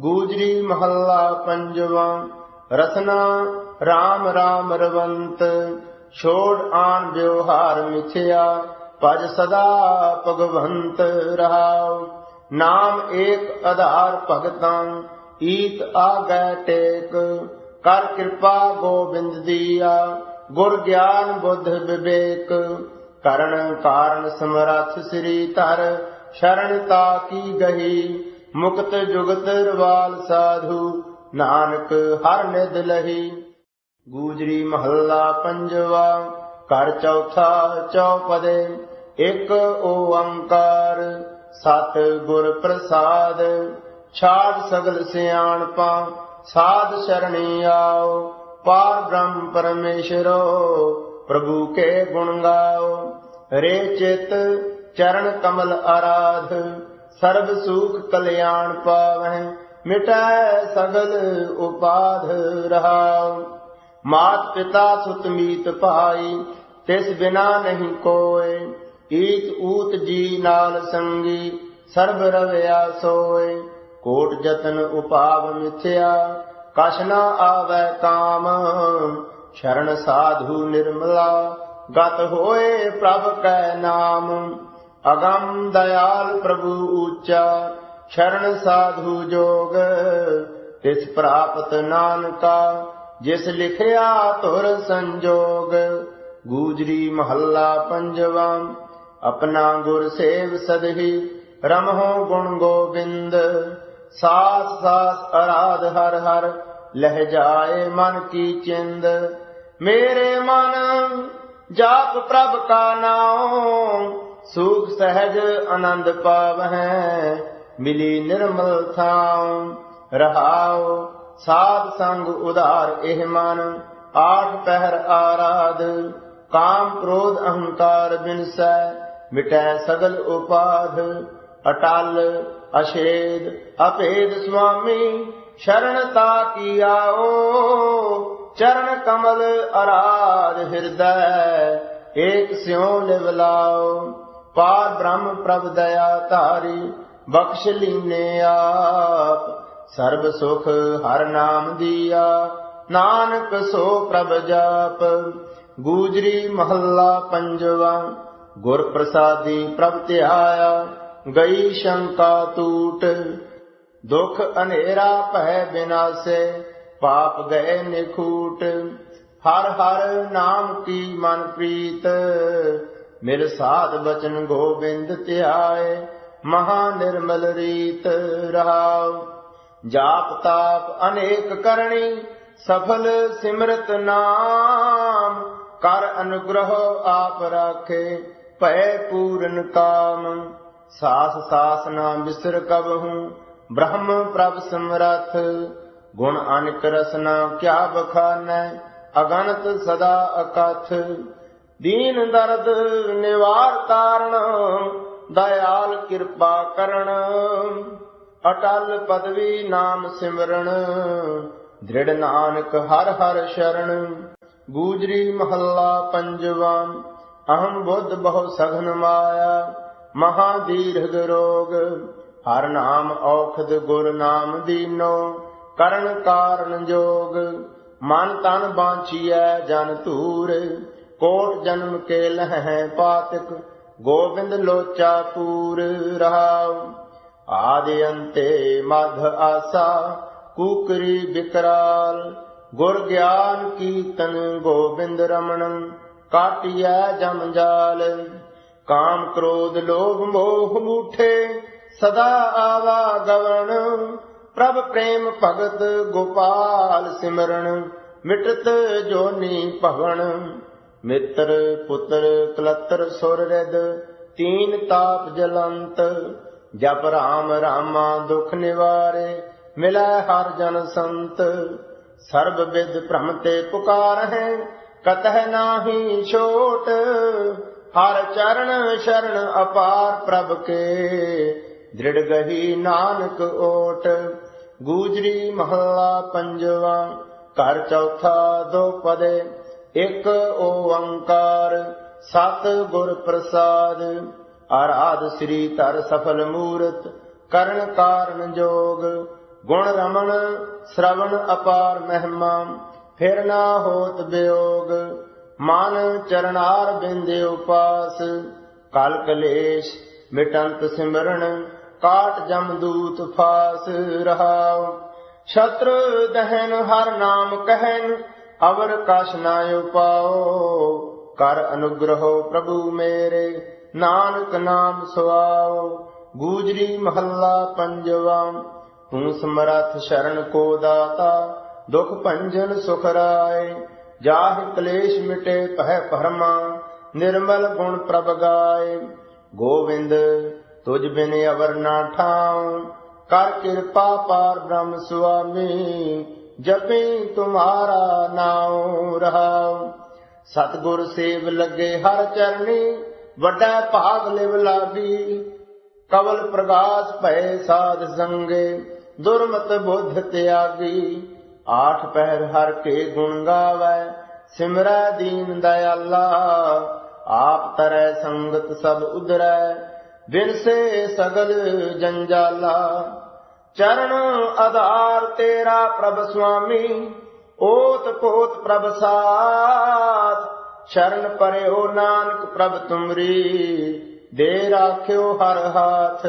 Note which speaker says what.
Speaker 1: ਗੂਜਰੀ ਮਹੱਲਾ ਪੰਜਵਾ, ਰਸਨਾ RAM RAM ਰਵੰਤ, ਛੋੜ ਆਨ ਵਿਵਹਾਰ ਮਿਥਿਆ, ਭਜ ਸਦਾ ਭਗਵੰਤ ਰਹਾਉ। ਨਾਮ ਏਕ ਆਧਾਰ ਭਗਤਾਂ, ਈਤ ਆਗੈ ਟੇਕ। ਕਰ ਕਿਰਪਾ ਗੋਬਿੰਦ ਦੀਆ, ਗੁਰ ਗਿਆਨ ਬੁੱਧ ਵਿਵੇਕ। ਕਰਨ ਕਾਰਨ ਸਮਰੱਥ ਸ੍ਰੀ ਧਰ ਸ਼ਰਣਤਾ ਕੀ ਗਹੀ। ਮੁਕਤ ਜੁਗਤ ਰਵਾਲ ਸਾਧੂ, ਨਾਨਕ ਹਰ ਨਿਧ ਲਹੀ। ਗੂਜਰੀ ਮਹੱਲਾ ਪੰਜਵਾ, ਘਰ ਚੌਥਾ ਚੌਪਦੇ, ਇੱਕ ਓੰਕਾਰ ਸਤ ਗੁਰ ਪ੍ਰਸਾਦ। ਛਾੜ ਸਗਲ ਸਿਆਣਪਾ, ਸਾਧ ਸ਼ਰਣੀ ਆਓ, ਪਾਰ ਬ੍ਰਹਮ ਪਰਮੇਸ਼ਰੋ, ਪ੍ਰਭੂ ਕੇ ਗੁਣ ਗਾਓ। ਰੇ ਚਿਤ ਚਰਨ ਕਮਲ ਆਰਾਧ ਸਰਬ ਸੁਖ ਕਲਿਆਣ ਪਾਵਹਿ, ਮਿਟੈ ਸਗਲ ਉਪਾਧ ਰਹਾਉ। ਮਾਤ ਪਿਤਾ ਸੁਤ ਮੀਤ ਭਾਈ, ਤਿਸ ਬਿਨਾ ਨਹੀਂ ਕੋਏ ਈਤ ਊਤ ਜੀ ਨਾਲ ਸੰਗੀ, ਸਰਬ ਰਵਿਆ ਸੋਏ ਕੋਟ ਜਤਨ ਉਪਾਵ ਮਿਥਿਆ, ਕਛ ਨ ਆਵੈ ਕਾਮ। ਸ਼ਰਨ ਸਾਧੂ ਨਿਰਮਲਾ, ਗਤ ਹੋਏ ਪ੍ਰਭ ਕੈ ਨਾਮ। ਅਗੰਮ ਦਇਆਲ ਪ੍ਰਭੂ ਉੱਚਾ ਸ਼ਰਨ ਸਾਧੂ ਜੋਗ, ਤਿਸ ਪ੍ਰਾਪਤ ਨਾਨਕਾ, ਜਿਸ ਲਿਖਿਆ ਤੁਰ ਸੰਜੋਗ, ਗੂਜਰੀ ਮਹੱਲਾ ਪੰਜਵਾ, ਆਪਣਾ ਗੁਰ ਸੇਵ ਸਦਹੀ, ਰਮਹੁ ਗੁਣ ਗੋਬਿੰਦ, ਸਾਸ ਸਾਸ ਅਰਾਧ ਹਰ ਹਰ, ਲਹਿ ਜਾਏ ਮਨ ਕੀ ਚਿੰਦ, ਮੇਰੇ ਮਨ ਜਾਪ ਪ੍ਰਭ ਕਾ ਨਾਮ ਸੂਖ ਸਹਿਜ ਆਨੰਦ ਪਾਵਹਿ, ਮਿਲੀ ਨਿਰਮਲ ਥਾਉ, ਰਹਾਉ, ਸਾਧ ਸੰਗ ਉਧਾਰ ਇਹ ਮਨ, ਆਠ ਪਹਿਰ ਆਰਾਧ, ਕਾਮ ਕ੍ਰੋਧ ਅਹੰਕਾਰ ਬਿਨਸੈ, ਮਿਟੈ ਸਗਲ ਉਪਾਧ, ਅਟਲ ਅਸ਼ੇਦ ਅਭੇਦ ਸੁਆਮੀ ਸ਼ਰਣਤਾ ਕੀ ਆਓ, ਚਰਨ ਕਮਲ ਅਰਾਧ ਹਿਰਦੈ, ਏਕ ਸਿਉ ਨਿਵਲਾਓ। ਪਾਰ ਬ੍ਰਹਮ ਪ੍ਰਭ ਦਇਆ ਧਾਰੀ, ਬਖਸ਼ ਲੀਨੇ ਆਪ। ਸਰਬ ਸੁਖ ਹਰ ਨਾਮ ਦੀਆ, ਨਾਨਕ ਸੋ ਪ੍ਰਭ ਜਾਪ। ਗੂਜਰੀ ਮਹੱਲਾ ਪੰਜਵਾ, ਗੁਰ ਪ੍ਰਸਾਦੀ ਪ੍ਰਭ ਧਿਆਇਆ, ਗਈ ਸ਼ੰਕਾ ਟੂਟ ਦੁਖ ਹਨੇਰਾ ਭੈ ਬਿਨਾਸੇ, ਪਾਪ ਗਏ ਨਿਖੂਟ। ਹਰ ਹਰ ਨਾਮ ਕੀ ਮਨ ਪ੍ਰੀਤ ਮਿਲ ਸਾਧ ਬਚਨ ਗੋਬਿੰਦ ਧਿਆਏ, ਮਹਾ ਨਿਰਮਲ ਰੀਤ ਰਹਾਉ। ਜਾਪ ਤਾਪ ਅਨੇਕ ਕਰਨੀ ਸਫਲ ਸਿਮਰਤ ਨਾਮ। ਕਰ ਅਨੁਗ੍ਰਹ ਆਪ ਰਾਖੇ ਭੈ ਪੂਰਨ ਕਾਮ। ਸਾਸ ਸਾਸ ਨਾ ਬਿਸਰ ਕਬਹੂ, ਬ੍ਰਹਮ ਪ੍ਰਭ ਸਮਰਥ। ਗੁਣ ਅਨਕ ਰਸਨਾ ਕਿਆ ਬਖਾਨੈ ਅਗਨਤ ਸਦਾ ਅਕਥ। ਦੀਨ ਦਰਦ ਨਿਵਾਰ ਕਾਰਣ ਦਇਆਲ ਕਿਰਪਾ ਕਰਨ। ਅਟਲ ਪਦਵੀ ਨਾਮ ਸਿਮਰਨ, ਦ੍ਰਿੜ ਨਾਨਕ ਹਰ ਹਰ ਸ਼ਰਨ। ਗੂਜਰੀ ਮਹੱਲਾ ਪੰਜਵਾ, ਅਹੰ ਬੁੱਧ ਬਹੁ ਸਘਨ ਮਾਇਆ, ਮਹਾ ਦੀਰਘ ਰੋਗ। ਹਰ ਨਾਮ ਔਖਦ ਗੁਰ ਨਾਮ ਦੀਨੋ, ਕਰਨ ਕਾਰਨ ਜੋਗ। ਮਨ ਤਨ ਬਾਂਚੀਐ ਜਨ ਧੂਰ। ਕੋਟ ਜਨਮ ਕੇ ਲਹਿ ਪਾਤਕ, ਗੋਬਿੰਦ ਲੋਚਾ ਪੂਰ ਰਹਾਉ। ਆਦਿ ਅੰਤੇ ਮਧ ਆਸਾ, ਕੁਕਰੀ ਬਿਕਰਾਲ। ਗੁਰ ਗਿਆਨ ਕੀਰਤਨ ਗੋਬਿੰਦ ਰਮਣ ਕਾਟਿਆ ਜਮ ਜਾਲ। ਕਾਮ ਕ੍ਰੋਧ ਲੋਭ ਮੋਹ ਮੂਠੇ, ਸਦਾ ਆਵਾ ਗਵਣ। ਪ੍ਰਭ ਪ੍ਰੇਮ ਭਗਤ ਗੋਪਾਲ ਸਿਮਰਨ, ਮਿਟਤ ਜੋਨੀ ਭਵਨ ਮਿੱਤਰ, ਪੁੱਤਰ, ਕਲਤਰ, ਸੁਰ ਰਿਦ ਤੀਨ ਤਾਪ ਜਲੰਤ। ਜਪ ਰਾਮ, ਰਾਮਾ ਦੁਖ ਨਿਵਾਰੇ, ਮਿਲੈ ਹਰ ਜਨ ਸੰਤ। ਸਰਬ ਵਿਦ ਭ੍ਰਮ ਤੇ ਪੁਕਾਰ ਕਤਹਿ ਨਾਹੀ ਛੋਟ। ਹਰ ਚਰਨ ਸ਼ਰਨ ਅਪਾਰ ਪ੍ਰਭ ਕੇ, ਦ੍ਰਿੜ ਗਹੀ ਨਾਨਕ ਓਟ। ਗੂਜਰੀ ਮਹੱਲਾ ਪੰਜਵਾ, ਘਰ ਚੌਥਾ ਦੋ ਪਦੇ। ਇੱਕ ਓੰਕਾਰ ਸਤ ਗੁਰ ਪ੍ਰਸਾਦ ਆਰਾਧ ਸ੍ਰੀ ਤਰ ਸਫਲ ਮੂਰਤ, ਕਰਨ ਕਾਰਨ ਜੋਗ, ਗੁਣ ਰਮਣ ਸ਼ਰਵਣ ਅਪਾਰ ਮਹਿਮਾ, ਫਿਰ ਨਾ ਹੋਤ ਬਿਯੋਗ ਮਨ ਚਰਨਾਰ ਬਿੰਦੇ ਉਪਾਸ ਕਲ ਕਲੇਸ਼ ਮਿਟੰਤ ਸਿਮਰਨ, ਕਾਟ ਜਮ ਦੂਤ ਫਾਸ ਰਹਾਉ ਛਤਰ ਦਹਨ ਹਰ ਨਾਮ ਕਹਿਨ ਅਵਰ ਕਛ ਨਾ ਉਪਾਓ, ਕਰ ਅਨੁਗ੍ਰਹੋ ਪ੍ਰਭੂ ਮੇਰੇ, ਨਾਨਕ ਨਾਮ ਸੁਆਓ ਗੂਜਰੀ ਮਹੱਲਾ ਪੰਜਵਾ, ਤੂੰ ਸਮਰਥ ਸ਼ਰਨ ਕੋ ਦਾਤਾ, ਦੁਖ ਭੰਜਨ ਸੁਖ ਰਾਏ। ਜਾਹਿ ਕਲੇਸ਼ ਮਿਟੇ ਪਹਿ ਪਰਮਾ ਨਿਰਮਲ ਗੁਣ ਪ੍ਰਭ ਗਾਏ। ਗੋਵਿੰਦ, ਤੁਝ ਬਿਨ ਅਵਰ ਨਾ ਠਾਉ, ਕਰ ਕਿਰਪਾ ਪਾਰ ਬ੍ਰਹਮ ਸੁਆਮੀ। ਜਪੇ ਤੁਮਾਰਾ ਨਾਉ ਰਹਾਉ। ਸਤਿਗੁਰ ਸੇਵ ਲੱਗੇ ਹਰ ਚਰਨੀ, ਵੱਡਾ ਭਾਗ ਲਿਵ ਲਾਗੀ ਕਵਲ ਪ੍ਰਗਾਸ ਭੈ ਸਾਧ ਸੰਗੇ, ਦੁਰਮਤ ਬੁੱਧ ਤਿਆਗੀ। ਆਠ ਪਹਿਰ ਹਰ ਕੇ ਗੁਣ ਗਾਵੈ, ਸਿਮਰੈ ਦੀਨ ਦਇਆਲਾ। ਆਪ ਤਰੈ ਸੰਗਤ ਸਭ ਉਦਰੈ ਬਿਨ ਸੇ ਸਗਲ ਜੰਜਾਲਾ। ਚਰਨ ਆਧਾਰ ਤੇਰਾ ਪ੍ਰਭ ਸੁਆਮੀ, ਓਤ ਪੋਤ ਪ੍ਰਭ ਸਾਥ ਸ਼ਰਨ ਪਰਿਓ ਨਾਨਕ ਪ੍ਰਭ ਤੁਮਰੀ, ਦੇ ਰਾਖਿਓ ਹਰ ਹਾਥ।